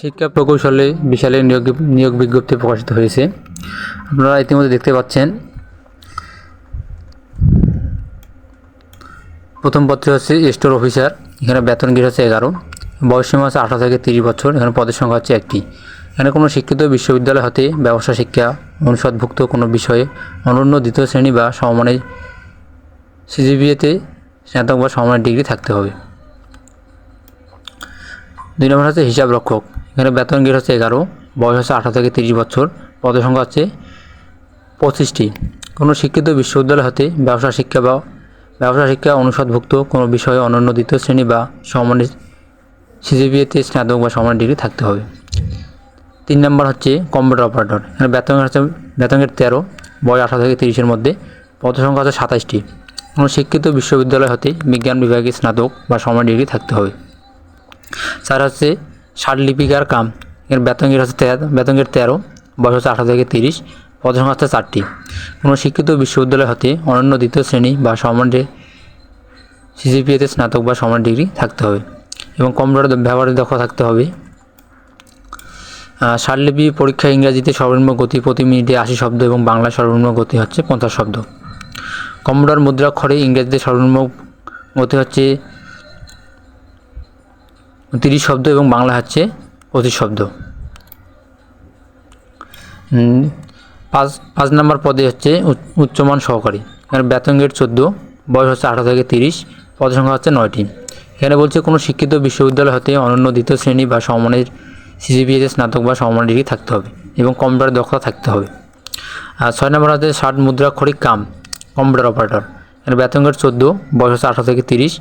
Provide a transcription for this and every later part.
শিক্ষা প্রকৌশলে বিশালের নিয়োগ নিয়োগ বিজ্ঞপ্তি প্রকাশিত হয়েছে। আপনারা ইতিমধ্যে দেখতে পাচ্ছেন। প্রথম পদটি হচ্ছে স্টোর অফিসার, এখানে বেতন গিয়ে হচ্ছে এগারো। বয়স সীমা হচ্ছে আঠারো থেকে তিরিশ বছর, এখানে পদের সংখ্যা হচ্ছে একটি। এখানে কোনো শিক্ষিত বিশ্ববিদ্যালয় হতে ব্যবসা, শিক্ষা অনুষদভুক্ত কোনো বিষয়ে অনন্য দ্বিতীয় শ্রেণি বা সমমানের সিজিবিএতে স্নাতক বা সমমানের ডিগ্রি থাকতে হবে। দুই নম্বর হচ্ছে হিসাব রক্ষক। এখানে বেতন গেট হচ্ছে এগারো, বয়স হচ্ছে আঠারো থেকে তিরিশ বছর, পদের সংখ্যা হচ্ছে পঁচিশটি। কোনো শিক্ষিত বিশ্ববিদ্যালয় হতে ব্যবসা, শিক্ষা বা ব্যবসা, শিক্ষা অনুষদভুক্ত কোনো বিষয়ে অনন্য দ্বিতীয় শ্রেণি বা সমানের সিজিবিএতে স্নাতক বা সমান ডিগ্রি থাকতে হবে। তিন নম্বর হচ্ছে কম্পিউটার অপারেটর। এখানে বেতন হচ্ছে, বেতন গেট তেরো, বয়স আঠারো থেকে তিরিশের মধ্যে পদ সংখ্যা হচ্ছে সাতাশটি কোনো শিক্ষিত বিশ্ববিদ্যালয় হতে বিজ্ঞান বিভাগে স্নাতক বা সমান ডিগ্রি থাকতে হবে। চার হচ্ছে ষাট লিপিকার কাম। এর বেতন গেট হচ্ছে তেরো? বেতন গেট তেরো? বয়স হচ্ছে আঠারো থেকে তিরিশ। পদ সংখ্যা হচ্ছে চারটি। কোনো শিক্ষিত বিশ্ববিদ্যালয় হতে অনন্য দ্বিতীয় শ্রেণি বা সমানে সিজিপিএতে স্নাতক বা সমান ডিগ্রি থাকতে হবে এবং কম্পিউটার ব্যবহারের দক্ষ থাকতে হবে। ষাটলিপি পরীক্ষা ইংরাজিতে সর্বনিম্ন গতি প্রতি মিনিটে আশি শব্দ এবং বাংলা সর্বনিম্ন গতি হচ্ছে পঞ্চাশ শব্দ। কম্পিউটার মুদ্রাক্ষরে ইংরেজিতে সর্বনিম্ন গতি হচ্ছে তিরিশ শব্দ এবং বাংলা হচ্ছে পঁচিশ শব্দ। পাঁচ পাঁচ নম্বর পদে হচ্ছে উচ্চ- উচ্চমান সহকারী। এখানে বেতন গেট চোদ্দ, বয়স হচ্ছে আঠারো থেকে তিরিশ, পদ সংখ্যা হচ্ছে নয়টি। এখানে বলছে কোনো শিক্ষিত বিশ্ববিদ্যালয় হতে অনন্য দ্বিতীয় শ্রেণি বা সমমানের সিজিপিএতে স্নাতক বা সমমান ডিগ্রি থাকতে হবে এবং কম্পিউটার দক্ষতা থাকতে হবে। আর ছয় নম্বর হচ্ছে ষাট মুদ্রাক্ষরিক কাম, কম্পিউটার অপারেটর। এখানে বেতন গেট চোদ্দ, বয়স হচ্ছে আঠারো থেকে তিরিশ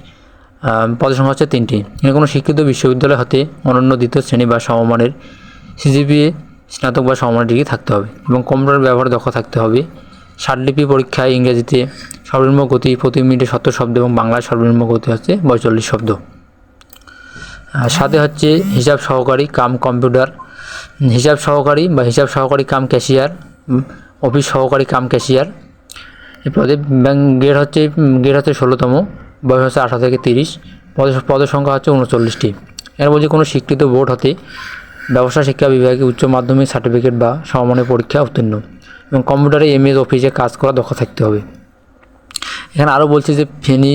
পদের সংখ্যা হচ্ছে তিনটি। এখানে কোনো শিক্ষিত বিশ্ববিদ্যালয় হতে অনন্য দ্বিতীয় শ্রেণি বা সমমানের সিজিপিএ স্নাতক বা সমমানের ডিগ্রি থাকতে হবে এবং কম্পিউটার ব্যবহার দক্ষ থাকতে হবে। ষাটলিপি পরীক্ষায় ইংরেজিতে সর্বনিম্ন গতি প্রতি মিনিটে সত্তর শব্দ এবং বাংলায় সর্বনিম্ন গতি হচ্ছে পঁয়তাল্লিশ শব্দ। সাথে হচ্ছে হিসাব সহকারী কাম কম্পিউটার। হিসাব সহকারী বা হিসাব সহকারী কাম ক্যাশিয়ার অফিস সহকারী কাম ক্যাশিয়ার। এরপরে ব্যাংক গেট হচ্ছে গেট হচ্ছে ষোলোতম। বয়স হচ্ছে আঠারো থেকে তিরিশ, পদের পদের সংখ্যা হচ্ছে উনচল্লিশটি। এর বলছে কোনো স্বীকৃত বোর্ড হতে ব্যবসা, শিক্ষা বিভাগে উচ্চ মাধ্যমিক সার্টিফিকেট বা সমমানের পরীক্ষা উত্তীর্ণ এবং কম্পিউটারে এমএস অফিসে কাজ করা দক্ষ থাকতে হবে। এখানে আরও বলছে যে ফেনী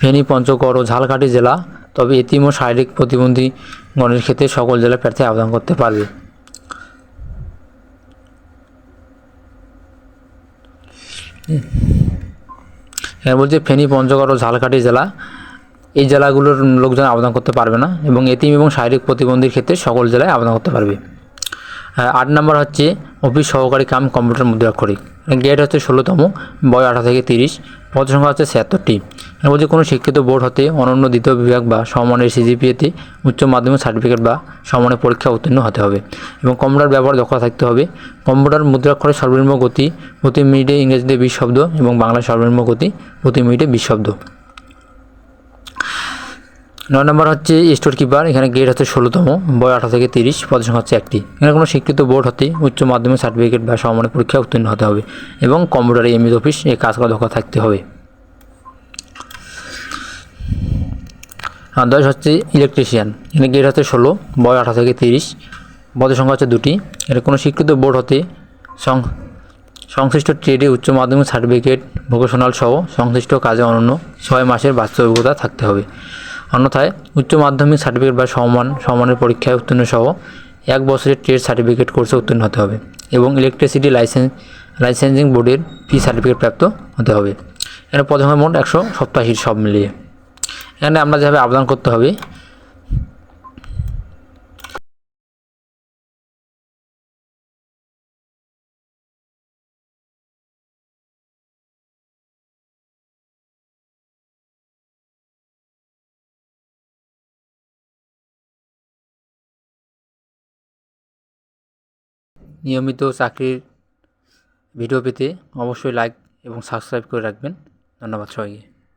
ফেনী, পঞ্চগড় ও ঝালকাঠি জেলা, তবে এতিম ও শারীরিক প্রতিবন্ধী গণের ক্ষেত্রে সকল জেলা প্রার্থী আবেদন করতে পারবে। এখানে বলছে ফেনী, পঞ্চগড় ও ঝালকাঠি জেলা। এই জেলাগুলোর লোকজন আবেদন করতে পারবে না এবং এতিম এবং শারীরিক প্রতিবন্ধীর ক্ষেত্রে সকল জেলায় আবেদন করতে পারবে। আট নম্বর হচ্ছে অফিস সহকারী কাম কম্পিউটার মুদ্রাক্ষরিক। গেট হচ্ছে ষোলোতম, বয় আঠারো থেকে তিরিশ, পদ সংখ্যা হচ্ছে ছিয়াত্তরটি। মধ্যে কোনো শিক্ষিত বোর্ড হতে অনন্য দ্বিতীয় বিভাগ বা সমমানের সিজিপিএতে উচ্চ মাধ্যমিক সার্টিফিকেট বা সমানের পরীক্ষা উত্তীর্ণ হতে হবে এবং কম্পিউটার ব্যবহার দক্ষ থাকতে হবে। কম্পিউটার মুদ্রাক্ষরের সর্বনিম্ন গতি প্রতি মিনিটে ইংরেজিতে বিশ শব্দ এবং বাংলায় সর্বনিম্ন গতি প্রতি মিনিটে বিশ শব্দ। নয় নম্বর হচ্ছে স্টোর কিপার, এখানে গেট হচ্ছে ষোলোতম বয় আঠারো থেকে তিরিশ, পদ সংখ্যা হচ্ছে একটি। এখানে কোনো স্বীকৃত বোর্ড হতে উচ্চ মাধ্যমিক সার্টিফিকেট বা সমানের পরীক্ষা উত্তীর্ণ হতে হবে এবং কম্পিউটারে এমএস অফিস এ কাজ করা দক্ষ থাকতে হবে। আর দশ হচ্ছে ইলেকট্রিশিয়ান এখানে গেট হচ্ছে ষোলো, বয় আঠারো থেকে তিরিশ, পদের সংখ্যা হচ্ছে দুটি। এটা কোনো স্বীকৃত বোর্ড হতে সংশ্লিষ্ট ট্রেডে উচ্চ মাধ্যমিক সার্টিফিকেট ভোকেশনাল সহ সংশ্লিষ্ট কাজে অনন্য ছয় মাসের বাস্তব অভিজ্ঞতা থাকতে হবে। অন্যথায়, উচ্চ মাধ্যমিক সার্টিফিকেট বা সমান, সমানের পরীক্ষায় উত্তীর্ণ সহ এক বছরের ট্রেড সার্টিফিকেট কোর্সে উত্তীর্ণ হতে হবে এবং ইলেকট্রিসিটি লাইসেন্স লাইসেন্সিং বোর্ডের ফি সার্টিফিকেট প্রাপ্ত হতে হবে। এখানে প্রথমে মোট একশো সপ্তাহের সব মিলিয়ে। এখানে আমরা যেভাবে আবেদন করতে হবে। নিয়মিত চাকরির ভিডিও পেতে অবশ্যই লাইক এবং সাবস্ক্রাইব করে রাখবেন। ধন্যবাদ সবাইকে।